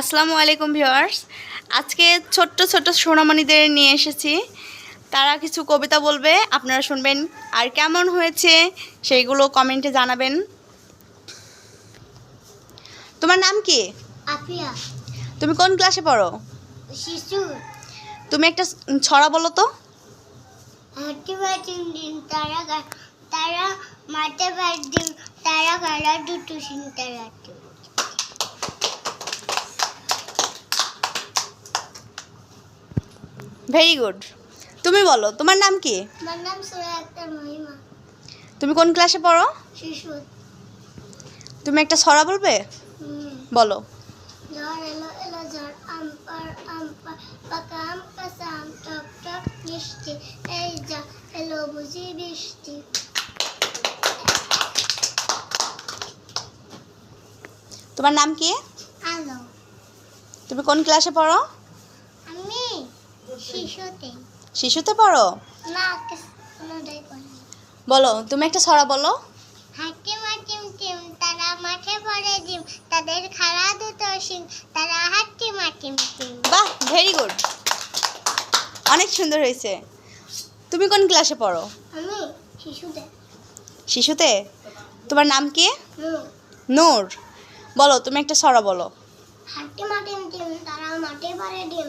আসসালামু আলাইকুম ভিউয়ার্স। আজকে ছোট্ট ছোট্ট সোনামণিদের নিয়ে এসেছি। তারা কিছু কবিতা বলবে আপনারা শুনবেন। আর কেমন হয়েছে সেইগুলো কমেন্টে জানাবেন। তোমার নাম কি? আপিয়া তুমি কোন ক্লাসে পড়ো? শিশু। তুমি একটা ছড়া বলো তো। তারা মাঠে তারা দুটো সিন তারা ভেরি গুড তুমি বলো তোমার নাম কি? আমার নাম মহিমা। তুমি কোন ক্লাসে পড়ো? শিশু। তুমি একটা ছড়া বলবে? বলো। ঝড় এলো এলো ঝড় পাকা আম কাঁচা আম টক টক মিষ্টি। এই যা এলো বুঝি বৃষ্টি। তোমার নাম কি? আলো। তুমি কোন ক্লাসে পড়ো? শিশুতে। শিশুতে পড়ো? না বলো তুমি একটা ছড়া বলো। হাঁটি মাটিম টিম তারা মাঠে পড়ে ডিম তাদের খাড়া দুটো সিং তারা হাঁটি মাটিম টিম। বাহ ভেরি গুড অনেক সুন্দর হয়েছে। তুমি কোন ক্লাসে পড়ো? আমি শিশুতে। শিশুতে? তোমার নাম কি? নূর। বলো তুমি একটা ছড়া বলো। হাঁটি মাটিম টিম। তারা মাঠে পড়ে ডিম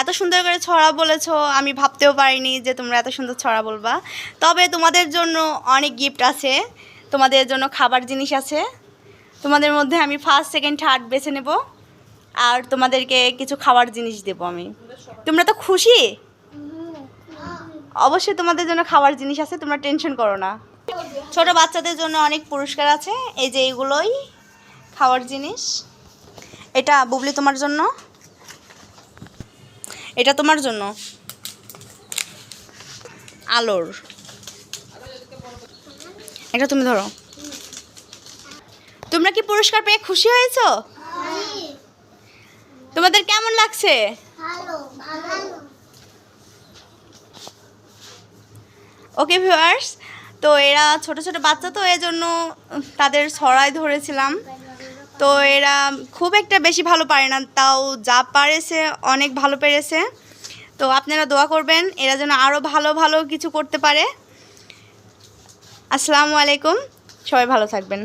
এত সুন্দর করে ছড়া বলেছ, আমি ভাবতেও পারিনি যে তোমরা এত সুন্দর ছড়া বলবা। তবে তোমাদের জন্য অনেক গিফট আছে, তোমাদের জন্য খাবার জিনিস আছে। তোমাদের মধ্যে আমি ফার্স্ট সেকেন্ড থার্ড বেছে নেব, আর তোমাদেরকে কিছু খাবার জিনিস দেবো আমি। তোমরা তো খুশি? অবশ্যই তোমাদের জন্য খাবার জিনিস আছে, তোমরা টেনশন করো না। ছোট বাচ্চাদের জন্য অনেক পুরস্কার আছে, এই যে এইগুলোই খাওয়ার জিনিস। এটা বুবলি তোমার জন্য। এটা তোমার জন্য। আলোর। এটা তুমি ধরো। তোমরা কি পুরস্কার পেয়ে খুশি হয়েছো? তোমাদের কেমন লাগছে? ওকে ভিউয়ার্স তো এরা ছোট ছোট বাচ্চা, তো এই জন্য তাদের ছড়াই ধরেছিলাম। তো এরা খুব একটা বেশি ভালো পারে না, তাও যা পারেছে অনেক ভালো পেরেছে। তো আপনারা দোয়া করবেন, এরা যেন আরও ভালো ভালো কিছু করতে পারে। আসসালামু আলাইকুম, সবাই ভালো থাকবেন।